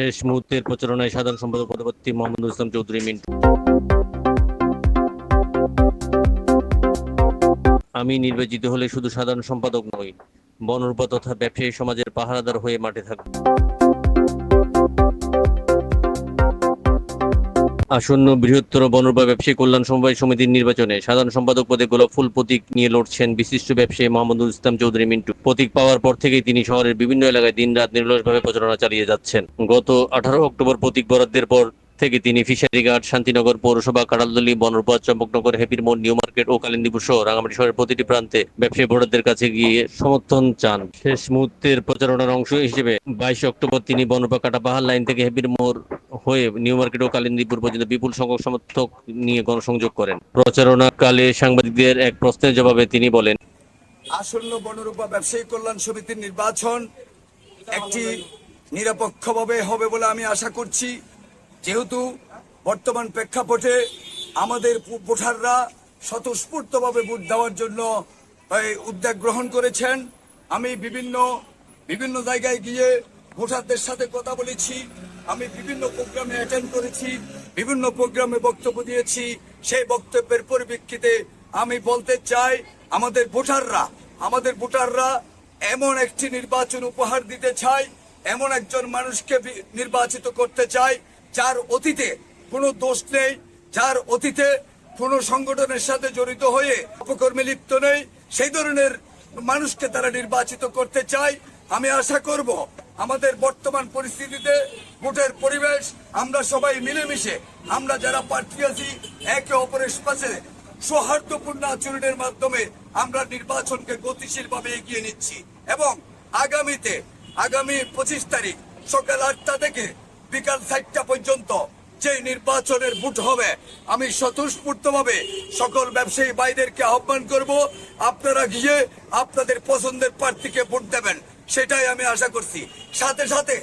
শেষ মুহূর্তের প্রচারণায় সাধারণ সম্পাদক পদপতি মোহাম্মদ ইসলাম চৌধুরী মিন্টু। আমি নির্বাচিত হলে শুধু সাধারণ সম্পাদক নই বনরূপা তথা ব্যবসায়ী সমাজের পাহারাদার হয়ে মাঠে থাকব। আসন্ন বৃহত্তর বনরূপা ব্যবসায়ী কল্যাণ সমবায় সমিতির নির্বাচনে সাধারণ সম্পাদক পদে গোলাপ ফুল প্রতীক নিয়ে লড়ছেন বিশিষ্ট ব্যবসায়ী মোহাম্মদুল ইসলাম চৌধুরী মিন্টু। প্রতীক পাওয়ার পর থেকেই তিনি শহরের বিভিন্ন এলাকায় দিনরাত নির্লসভাবে প্রচারণা চালিয়ে যাচ্ছেন। গত আঠারো অক্টোবর প্রতীক বরাদ্দের পর থেকে তিনি ফিশারি ফিশারিঘাট, শান্তিনগর পৌরসভা কাড়ালদলি বনরূপা, চম্পকনগর হ্যাপির মোড়, নিউ মার্কেট ও কালিন্দীপুর সহ রাঙামাটি শহরের প্রতিটি প্রান্তে ব্যবসায়ী ভোটারদের কাছে গিয়ে সমর্থন চান। শেষ মুহূর্তের প্রচারণার অংশ হিসেবে বাইশে অক্টোবর তিনি বনরূপা কাটাপাহাড় লাইন থেকে হ্যাপির মোড় হয়ে নিউ মার্কেট ও কালিন্দীপুর পর্যন্ত বিপুল সংখ্যক সমর্থক নিয়ে গণসংযোগ করেন। প্রচারণাকালে সাংবাদিকদের এক প্রশ্নের জবাবে তিনি বলেন, আসন্ন বনরূপা ব্যবসায়ী কল্যাণ সমিতির নির্বাচন একটি নিরপেক্ষভাবে হবে বলে আমি আশা করছি। যেহেতু বর্তমান প্রেক্ষাপটে আমাদের ভোটাররা স্বতঃস্ফূর্তভাবে ভোট দেওয়ার জন্য উদ্যোগ গ্রহণ করেছেন। আমি বিভিন্ন বিভিন্ন জায়গায় গিয়ে ভোটারদের সাথে কথা বলেছি। আমি বিভিন্ন প্রোগ্রামে অ্যাটেন্ড করেছি, বিভিন্ন প্রোগ্রামে বক্তব্য দিয়েছি। সেই বক্তব্যের পরিপ্রেক্ষিতে আমি বলতে চাই, আমাদের ভোটাররা আমাদের ভোটাররা এমন একটি নির্বাচন উপহার দিতে চায়, এমন একজন মানুষকে নির্বাচিত করতে চায় যার অতীতে কোনো দোষ নেই, যার অতীতে কোনো সংগঠনের সাথে জড়িত হয়ে অপকর্মে লিপ্ত নেই, সেই ধরনের মানুষকে তারা নির্বাচিত করতে চায়। আমি আশা করব আমাদের বর্তমান পরিস্থিতিতে ভোটের পরিবেশ, আমরা সবাই মিলেমিশে, আমরা যারা প্রার্থী আছি, একে অপরের পাশে সৌহার্দ্যপূর্ণ আচরণের মাধ্যমে আমরা নির্বাচনকে গতিশীলভাবে এগিয়ে নিচ্ছি এবং আগামীতে, আগামী পঁচিশ তারিখ সকাল আটটা থেকে বিকাল চারটা পর্যন্ত যে নির্বাচনের ভোট হবে, আমি স্বতঃস্ফূর্তভাবে সকল ব্যবসায়ী ভাইদেরকে আহ্বান করব, আপনারা গিয়ে আপনাদের পছন্দের প্রার্থীকে ভোট দেবেন। সেটাই আমি আশা করছি। সাথে সাথে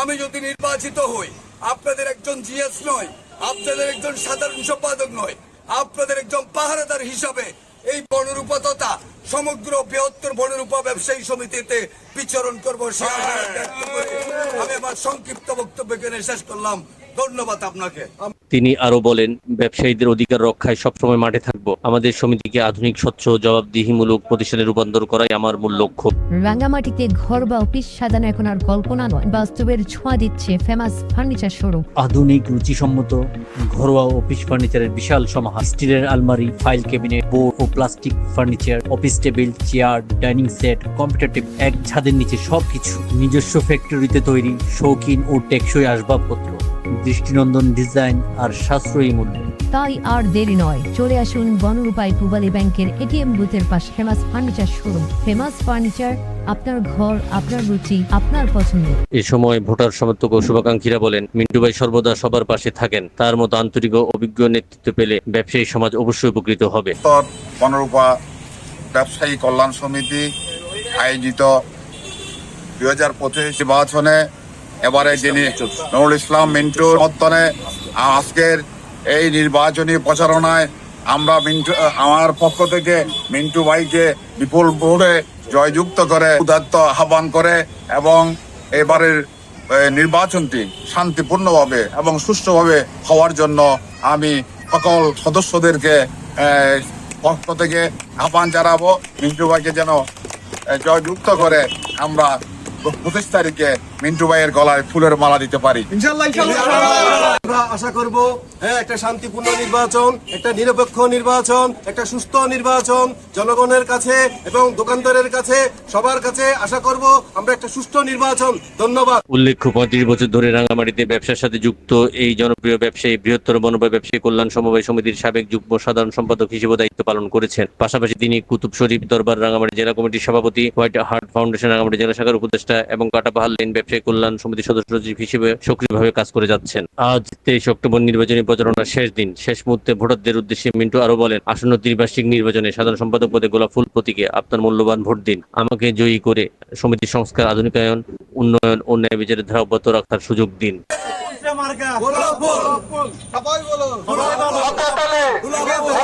আমি যদি নির্বাচিত হই, আপনাদের একজন জিএস নয়, আপনাদের একজন সাধারণ সম্পাদক নয়, আপনাদের একজন পাহারাদার হিসাবে এই বনরূপা তথা সমগ্র বৃহত্তর বনরূপা ব্যবসায়ী সমিতিতে বিচরণ করব আমি আমার সংক্ষিপ্ত বক্তব্য এখানে শেষ করলাম। ধন্যবাদ আপনাকে। তিনি আরও বলেন ব্যবসায়ীদের অধিকার রক্ষায় সবসময় মাঠে থাকব। আমাদের সমিতিকে আধুনিক স্বচ্ছ জবাবদিহিমূলক প্রতিষ্ঠানে রূপান্তর করাই আমার মূল লক্ষ্য। রাঙ্গামাটিতে ঘর বা অফিস সাজানো এখন আর কল্পনা নয়। বাস্তবের ছোঁয়া দিচ্ছে ফেমাস ফার্নিচার শোরুম। আধুনিক রুচিসম্মত ঘরোয়া অফিস ফার্নিচারের বিশাল সমাহার। স্টিলের আলমারি ফাইল ক্যাবিনেট বোর্ড ও plastic furniture office table chair dining set computer table এক ছাদের নিচে সবকিছু। নিজস্ব ফ্যাক্টরিতে তৈরি শৌখিন ও টেকসই আসবাবপত্র। দৃষ্টিনন্দন ডিজাইন আর সাশ্রয়ী মূল্য। তাই আর দেরি নয় চলে আসুন বনরূপায় পূবালী ব্যাংকের এটিএম বুথের পাশে famous furniture showroom. Famous furniture আপনার ঘর আপনার রুচি আপনার পছন্দ। এ সময় ভোটার সমর্থক ও শুভাকাঙ্ক্ষীরা বলেন মিন্টু ভাই সর্বদা সবার পাশে থাকেন। তার মতো আন্তরিক ও অভিজ্ঞ নেতৃত্ব পেলে ব্যবসায়ী সমাজ অবশ্যই উপকৃত হবে। বনরূপা ব্যবসায়ী কল্যাণ সমিতি আয়োজিত দুই হাজার পঁচিশ নির্বাচনে এবারে যিনি নুরুল ইসলাম মিন্টুর সমর্থনে আজকের এই নির্বাচনী প্রচারণায় আমরা মিন্টু, আমার পক্ষ থেকে মিন্টু ভাইকে বিপুল ভোটে জয়যুক্ত করে উদাত্ত আহ্বান করে এবং এবারের নির্বাচনটি শান্তিপূর্ণভাবে এবং সুষ্ঠুভাবে হওয়ার জন্য আমি সকল সদস্যদেরকে পক্ষ থেকে আহ্বান জানাব। মিন্টু ভাইকে যেন জয়যুক্ত করে আমরা পঁচিশ তারিখে মিন্টু ভাইয়ের গলায় ফুলের মালা দিতে পারি। আমরা আশা করব হ্যাঁ একটা শান্তিপূর্ণ নির্বাচন একটা নিরপেক্ষ নির্বাচন একটা সুস্থ নির্বাচন জনগণের কাছে এবং দোকানদারের কাছে সবার কাছে আশা করব আমরা একটা সুষ্ঠু নির্বাচন। ধন্যবাদ। উল্লেখ্য পঁয়ত্রিশ বছর ধরে রাঙ্গামাটিতে ব্যবসার সাথে যুক্ত এই জনপ্রিয় ব্যবসায়ী বৃহত্তর বনবায় ব্যবসায়ী কল্যাণ সমবায় সমিতির সাবেক যুগ্ম সাধারণ সম্পাদক হিসেবে দায়িত্ব পালন করেছেন। পাশাপাশি তিনি কুতুব শরীফ দরবার রাঙ্গামাটি জেলা কমিটির সভাপতি হোয়াইট হার্ট ফাউন্ডেশন রাঙ্গামাটি জেলা শাখার উপদেষ্টা এবং কাটাপাহাড় লেন ব্যবসায়ী কল্যাণ সমিতির সদস্য সচিব হিসেবে সক্রিয়ভাবে কাজ করে যাচ্ছেন। আজ তেইশ অক্টোবর নির্বাচনী প্রচারণার শেষ দিন। শেষ মুহূর্তে ভোটারদের উদ্দেশ্যে মিন্টু আরও বলেন আসন্ন ত্রিবার্ষিক নির্বাচনে সাধারণ সম্পাদক পদে গোলাপ ফুল প্রতীকে আপনার মূল্যবান ভোট দিন। আমাকে জয়ী করে সমিতির সংস্কার আধুনিকায়ন উন্নয়ন ও ন্যায় বিচারের ধারা অব্যাহত রাখার সুযোগ দিন। উন্নয়নে